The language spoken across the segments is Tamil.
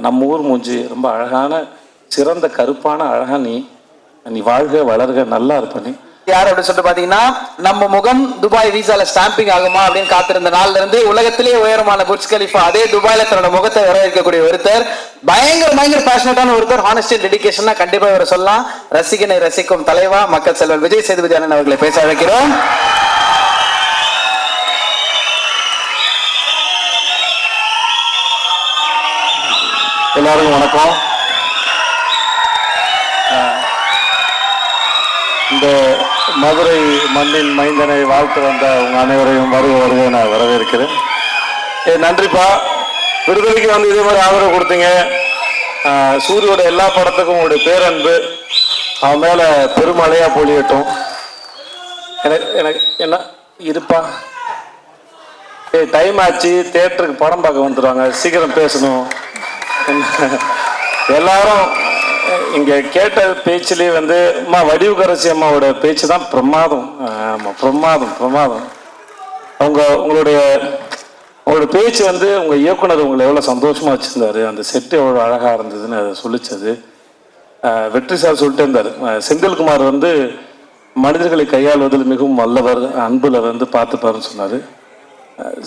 நம்ம ஊர் மூஞ்சி ரொம்ப அழகான சிறந்த கருப்பான அழகா நீ நீ வாழ்க வளர்க நல்லா இருப்ப நீ. யார் அப்படின்னு சொல்லிட்டு பாத்தீங்கன்னா நம்ம முகம் துபாய் வீசால ஸ்டாம்பிங் ஆகுமா அப்படின்னு காத்திருந்த நாள்ல இருந்து உலகத்திலேயே உயரமான புர்ஜ் கலிஃபா அதே துபாயில தன்னோட முகத்தை வரவேற்கக்கூடிய ஒருத்தர் பயங்கர பயங்கர பேஷனட்டான ஒருத்தர் ஹானஸ்டி டெடிகேஷனா கண்டிப்பா இவரை சொல்லலாம். ரசிகனை ரசிக்கும் தலைவா மக்கள் செல்வன் விஜய் சேதுபதி அண்ணன் அவர்களை பேச அழைக்கிறோம். எல்லாருக்கும் வணக்கம். இந்த மதுரை மண்ணின் மைந்தனை வாழ்த்து வந்த உங்க அனைவரையும் வருக வருக நான் வரவேற்கிறேன். ஏ நன்றிப்பா. விடுதலைக்கு வந்து இதே மாதிரி ஆதரவு கொடுத்தீங்க. சூரியோட எல்லா படத்துக்கும் உங்களுடைய பேரன்பு. அவன் மேல பெருமழையா பொழியட்டும். எனக்கு எனக்கு என்ன இருப்பா. ஏய் டைம் ஆச்சு. தேட்டருக்கு படம் பார்க்க வந்துடுவாங்க சீக்கிரம் பேசணும். எல்லாரும் இங்கே கேட்ட பேச்சுலேயே வந்து அம்மா வடிவுகரசி அம்மாவோட பேச்சு தான் பிரமாதம். ஆமாம் பிரமாதம் பிரமாதம். அவங்க உங்களுடைய உங்களோட பேச்சு வந்து உங்கள் இயக்குனர் உங்களை எவ்வளோ சந்தோஷமாக வச்சுருந்தாரு? அந்த செட்டு எவ்வளோ அழகாக இருந்ததுன்னு அதை சொல்லிச்சது. வெற்றி சார் சொல்லிட்டே இருந்தார். செந்தில்குமார் வந்து மனிதர்களை கையாளுவதில் மிகவும் வல்லவர் அன்புல வந்து பார்த்துப்பாருன்னு சொன்னார்.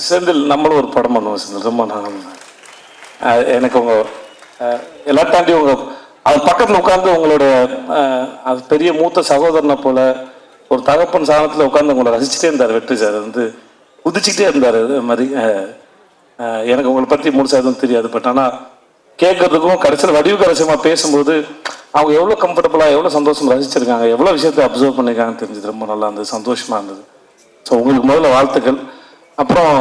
செந்தில் நம்மளும் ஒரு படம் பண்ணுவோம் செந்தில். ரொம்ப நாள் எனக்கு உங்கள் ஆஹ் உங்கள் தாண்டி அது பக்கத்தில் உட்காந்து உங்களுடைய அது பெரிய மூத்த சகோதரனை போல ஒரு தகப்பன் சாணத்தில் உட்காந்து உங்களை ரசிச்சுட்டே இருந்தார் வெற்றி சார். வந்து குதிச்சுக்கிட்டே இருந்தார் அது மாதிரி. எனக்கு உங்களை பற்றி முழுசா எதுவும் தெரியாது. பட் ஆனால் கேட்கறதுக்கும் கடைசியில் வடிவு கரசியமாக பேசும்போது அவங்க எவ்வளோ கம்ஃபர்டபுளாக எவ்வளோ சந்தோஷம் ரசிச்சிருக்காங்க எவ்வளோ விஷயத்தை அப்சர்வ் பண்ணிருக்காங்கன்னு தெரிஞ்சது. ரொம்ப நல்லா இருந்தது சந்தோஷமாக இருந்தது. ஸோ உங்களுக்கு முதல்ல வாழ்த்துக்கள். அப்புறம்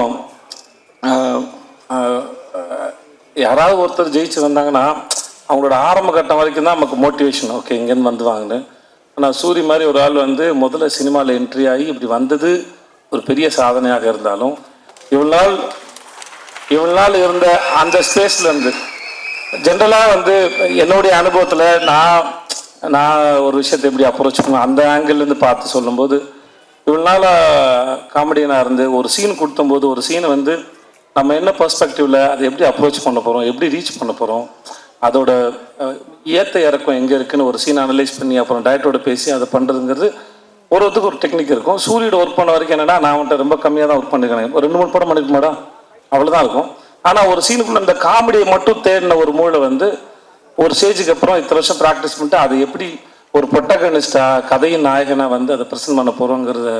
யாராவது ஒருத்தர் ஜெயிச்சு வந்தாங்கன்னா அவங்களோட ஆரம்ப கட்டம் வரைக்கும் தான் நமக்கு மோட்டிவேஷன் ஓகே இங்கேருந்து வந்து வாங்கினேன். ஆனால் சூரி மாதிரி ஒரு ஆள் வந்து முதல்ல சினிமாவில் என்ட்ரி ஆகி இப்படி வந்தது ஒரு பெரிய சாதனையாக இருந்தாலும் இவ்வளோ நாள் இவ்வளோ நாள் இருந்த அந்த ஸ்பேஸ்லேருந்து ஜென்ரலாக வந்து என்னுடைய அனுபவத்தில் நான் நான் ஒரு விஷயத்தை எப்படி அப்ரோச் பண்ணுவேன் அந்த ஆங்கிள்லேருந்து பார்த்து சொல்லும்போது இவ்வளோ நாள் காமெடியனாக இருந்து ஒரு சீன் கொடுத்தம்போது ஒரு சீனை வந்து நம்ம என்ன பர்ஸ்பெக்டிவ்ல அதை எப்படி அப்ரோச் பண்ண போகிறோம் எப்படி ரீச் பண்ண போகிறோம் அதோட ஏற்ற ஏத்த இறக்கம் எங்கே இருக்குன்னு ஒரு சீன் அனலைஸ் பண்ணி அப்புறம் டயட்டோட பேசி அதை பண்ணுறதுங்கிறது ஒரு ஒருத்துக்கு ஒரு டெக்னிக் இருக்கும். சூரியோட ஒர்க் பண்ண வரைக்கும் என்னன்னா நான் வந்துட்டு ரொம்ப கம்மியாக தான் ஒர்க் பண்ணிக்கிறேன் ஒரு ரெண்டு மூணு படம் பண்ணிருக்க மாட்டா அவ்வளோதான் இருக்கும். ஆனால் ஒரு சீனுக்குள்ள இந்த காமெடியை மட்டும் தேடின ஒரு மூளை வந்து ஒரு ஸ்டேஜுக்கு அப்புறம் இத்தனை வருஷம் ப்ராக்டிஸ் பண்ணிட்டு அதை எப்படி ஒரு பொட்டகனிஸ்டா கதையின் நாயகனா வந்து அதை ப்ரெசென்ட் பண்ண போகிறோங்கிறத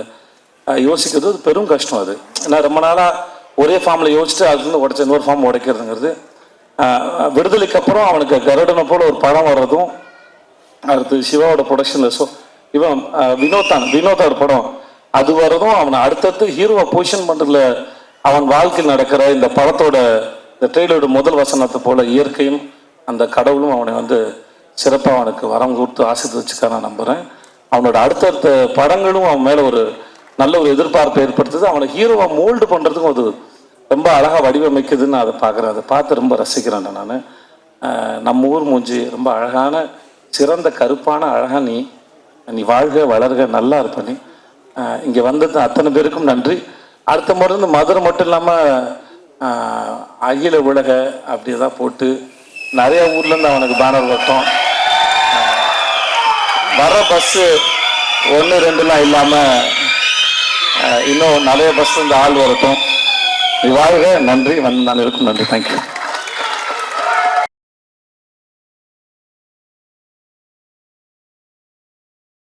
யோசிக்கிறது பெரும் கஷ்டம் அது. ஏன்னா ரொம்ப நாளாக ஒரே ஃபார்மில் யோசிச்சுட்டு அதுலேருந்து உடச்ச இன்னொரு ஃபார்ம் உடைக்கிறதுங்கிறது விடுதலைக்கு அப்புறம் அவனுக்கு கருடனை போல ஒரு படம் வர்றதும் அடுத்து சிவாவோட ப்ரொடக்ஷனில் ஸோ இவன் வினோத்தான் வினோதான் வினோதோட படம். அது வரதும் அவனை அடுத்தடுத்து ஹீரோவை பொசிஷன் பண்ணுறதுல அவன் வாழ்க்கையில் நடக்கிற இந்த படத்தோட இந்த ட்ரெயிலரோட முதல் வசனத்தை போல இயற்கையும் அந்த கடவுளும் அவனை வந்து சிறப்பாக அவனுக்கு வரம் கொடுத்து ஆசிர்வச்சுக்கா நான் நம்புகிறேன் அவனோட அடுத்தடுத்த படங்களும் அவன் மேலே ஒரு நல்ல ஒரு எதிர்பார்ப்பை ஏற்படுத்துது. அவனை ஹீரோவை மோல்டு பண்ணுறதுக்கும் அது ரொம்ப அழகாக வடிவமைக்குதுன்னு நான் அதை பார்க்குறேன். அதை பார்த்து ரொம்ப ரசிக்கிறேன் நான் நம்ம ஊர் மூஞ்சி ரொம்ப அழகான சிறந்த கருப்பான அழகாக நீ நீ வாழ்க வளர்க நல்லா இருப்ப நீ. இங்கே வந்தது அத்தனை பேருக்கும் நன்றி. அடுத்த முறை இந்த மதுரை மட்டும் இல்லாமல் அகில உலக அப்படி தான் போட்டு நிறைய ஊர்லேருந்து அவனுக்கு பேனர் வட்டோம் வர பஸ்ஸு ஒன்று ரெண்டுலாம் இல்லாமல் இன்னும் நிறைய பஸ் இந்த ஆள் வரட்டும். வாழ்க. நன்றி. வந்து நான் இருக்கும். நன்றி. தேங்க்யூ